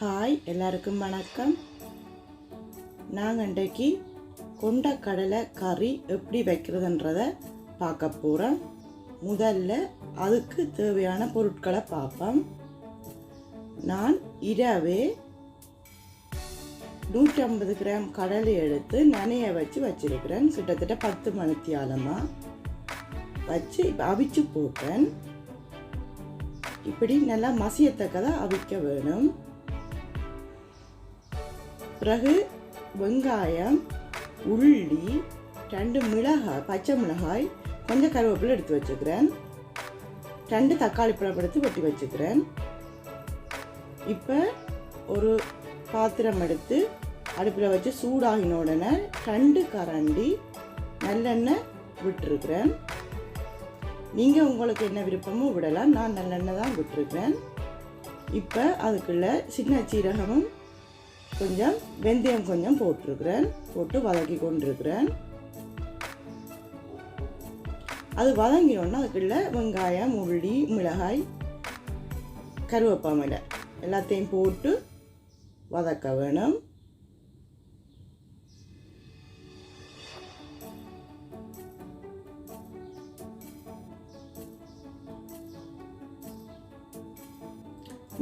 Hi எல்லாருக்கும் வணக்கம். நாங்கள் இன்றைக்கு கொண்டக்கடலை கறி எப்படி வைக்கிறதுன்றத பார்க்க போகிறோம் முதல்ல அதுக்கு தேவையான பொருட்களை பார்ப்போம். நான் இரவே நூற்றி ஐம்பது கிராம் கடலை எடுத்து நனைய வச்சு வச்சிருக்கிறேன். கிட்டத்தட்ட பத்து மணித்தியாலமாக வச்சு அவிச்சு போட்டேன். இப்படி நல்லா மசியத்தக்கதாக அவிக்க வேணும். பிறகு வெங்காயம் உள்ளி ரெண்டு மிளகாய் பச்சை மிளகாய் கொஞ்சம் கருவேப்பிலை எடுத்து வச்சுக்கிறேன். ரெண்டு தக்காளி பழம் எடுத்து வெட்டி வச்சுக்கிறேன். இப்போ ஒரு பாத்திரம் எடுத்து அடுப்பில் வச்சு சூடாகின உடனே ரெண்டு கரண்டி நல்லெண்ணெய் விட்டுருக்குறேன். நீங்கள் உங்களுக்கு என்ன விருப்பமோ விடலாம். நான் நல்லெண்ணெய் தான் விட்டுருக்குறேன். இப்போ அதுக்குள்ள சின்ன சீரகமும் கொஞ்சம் வெந்தயம் கொஞ்சம் போட்டிருக்கிறேன். போட்டு வதக்கி கொண்டிருக்கிறேன். அது வதங்கினோன்னா அதுக்குள்ள வெங்காயம் உள்ளி மிளகாய் கருவேப்பாமலை எல்லாத்தையும் போட்டு வதக்க வேணும்.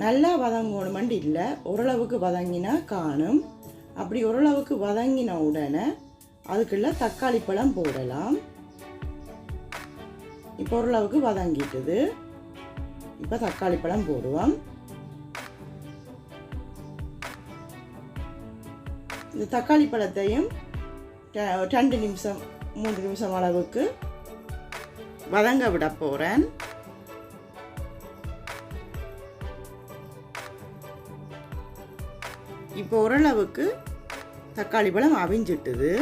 நல்லா வதங்கணுமெண்டு இல்லை. ஓரளவுக்கு வதங்கினா காணும். அப்படி ஓரளவுக்கு வதங்கின உடனே அதுக்குள்ள தக்காளி பழம் போடலாம். இப்போ ஓரளவுக்கு வதங்கிட்டுது. இப்போ தக்காளி பழம் போடுவோம். இந்த தக்காளி பழத்தையும் ரெண்டு நிமிஷம் மூன்று நிமிஷம் அளவுக்கு வதங்க விட போகிறேன் இப்போ ஓரளவுக்கு தக்காளி பழம் அவிஞ்சிட்டுது.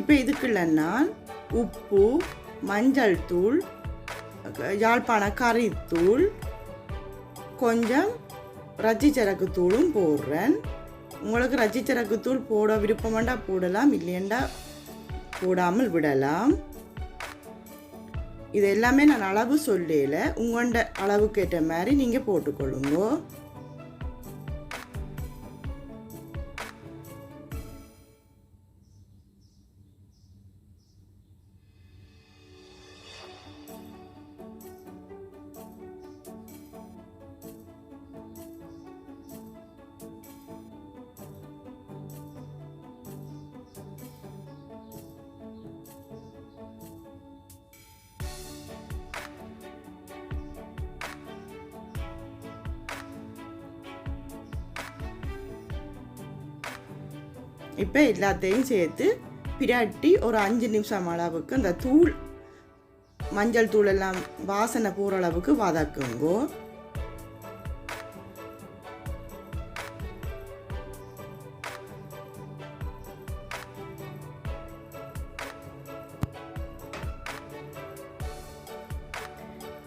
இப்போ இதுக்குள்ள நான் உப்பு மஞ்சள் தூள் யாழ்ப்பாண கறித்தூள் கொஞ்சம் ரச்சி சரக்கு தூளும் போடுறேன். உங்களுக்கு ரச்சி சரக்கு தூள் போட விருப்பமாண்டா போடலாம் இல்லையண்டா போடாமல் விடலாம். இது எல்லாமே நான் அளவு சொல்லல உங்களோட அளவுக்கு ஏற்ற மாதிரி நீங்கள் போட்டுக்கொள்ளுங்க. இப்போ எல்லாத்தையும் சேர்த்து பிரட்டி ஒரு அஞ்சு நிமிஷம் அளவுக்கு அந்த தூள் மஞ்சள் தூள் எல்லாம் வாசனை போகிற அளவுக்கு வதக்குங்கோ.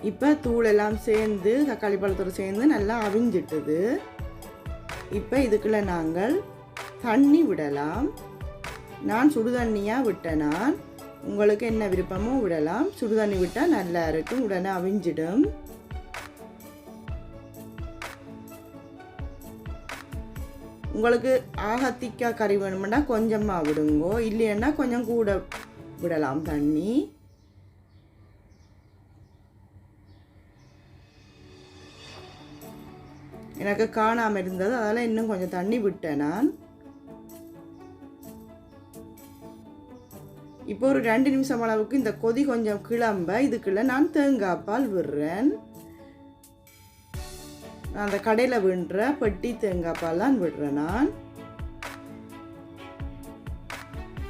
இப்போ தூள் எல்லாம் சேர்ந்து தக்காளி பழத்தோடு சேர்ந்து நல்லா அவிஞ்சிட்டுது. இப்போ இதுக்குள்ள நாங்கள் தண்ணி விடலாம். நான் சுடுதண்ணியாக விட்டேன் நான். உங்களுக்கு என்ன விருப்பமோ விடலாம். சுடுதண்ணி விட்டால் நல்லா இருக்கும். உடனே அவிஞ்சிடும். உங்களுக்கு ஆகத்திக்காய் கறி வேணுமெண்டா கொஞ்சமாக விடுங்கோ. இல்லைன்னா கொஞ்சம் கூட விடலாம் தண்ணி. எனக்கு காணாமல் இருந்தது. அதெல்லாம் இன்னும் கொஞ்சம் தண்ணி விட்டேன் நான். இப்போ ஒரு ரெண்டு நிமிஷம் அளவுக்கு இந்த கொதி கொஞ்சம் கிளம்ப. இதுக்குள்ள நான் தேங்காய் பால் விடுறேன். நான் அந்த கடையில் விடுற பெட்டி தேங்காய் பால் தான் விடுறேன் நான்.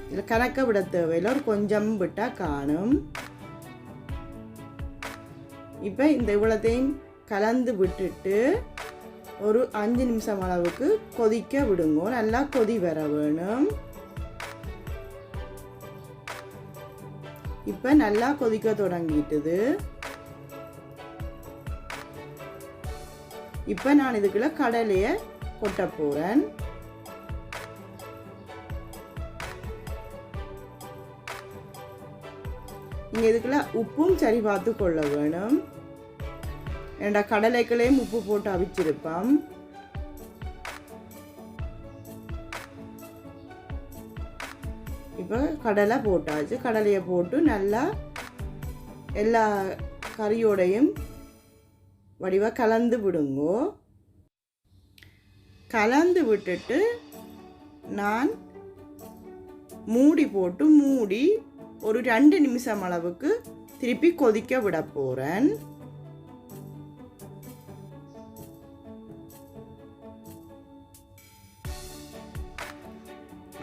இதில் கணக்க விட தேவையில்லை ஒரு கொஞ்சம் விட்டால் காணும். இப்போ இந்த இவ்வளோத்தையும் கலந்து விட்டுட்டு ஒரு அஞ்சு நிமிஷம் அளவுக்கு கொதிக்க விடுங்க. நல்லா கொதி வர வேணும். இப்போ நல்லா கொதிக்க தொடங்கிட்டுது. இப்போ நான் இதுக்குள்ள கடலையை கொட்ட போகிறேன் நீங்கள் இதுக்குள்ள உப்பும் சரி பார்த்து கொள்ள வேணும். ஏண்டா கடலைக்குள்ளேயும் உப்பு போட்டு அவிச்சிருப்பான் இப்போ கடலை போட்டாச்சு. கடலையை போட்டு நல்லா எல்லா கறியோடையும் வடிவாக கலந்து விடுங்கோ. கலந்து விட்டுட்டு நான் மூடி போட்டு மூடி ஒரு ரெண்டு நிமிஷம் அளவுக்கு திருப்பி கொதிக்க விட போகிறேன்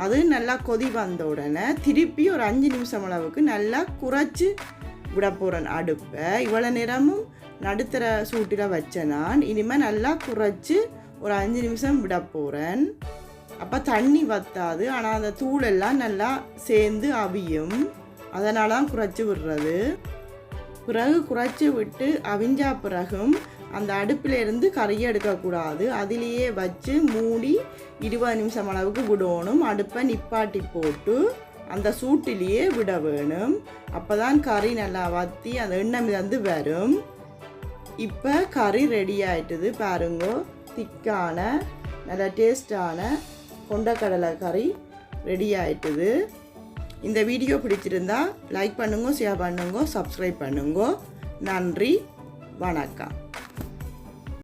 அது நல்லா கொதி வந்த உடனே திருப்பி ஒரு அஞ்சு நிமிஷம் அளவுக்கு நல்லா குறைச்சி விட போகிறேன் அடுப்பை. இவ்வளோ நேரமும் நடுத்தர சூட்டில் வச்சேன் நான். இனிமேல் நல்லா குறைச்சி ஒரு அஞ்சு நிமிஷம் விட போகிறேன் அப்போ தண்ணி வத்தாது. ஆனால் அந்த தூளெல்லாம் நல்லா சேர்ந்து அவியும். அதனால தான் குறைச்சி விடுறது. பிறகு குறைச்சி விட்டு அவிஞ்சா பிறகும் அந்த அடுப்பில் இருந்து கறியை எடுக்கக்கூடாது அதிலேயே வச்சு மூடி இருபது நிமிஷம் அளவுக்கு விடணும். அடுப்பை நிப்பாட்டி போட்டு அந்த சூட்டிலேயே விட வேணும். அப்போ தான் கறி நல்லா வற்றி அந்த எண்ணெய் மிதந்து வரும். இப்போ கறி ரெடி ஆயிட்டுது பாருங்க. திக்கான நல்ல டேஸ்டான கொண்டக்கடலை கறி ரெடி ஆயிட்டுது. இந்த வீடியோ பிடிச்சிருந்தா லைக் பண்ணுங்க ஷேர் பண்ணுங்க சப்ஸ்கிரைப் பண்ணுங்க. நன்றி வணக்கம்.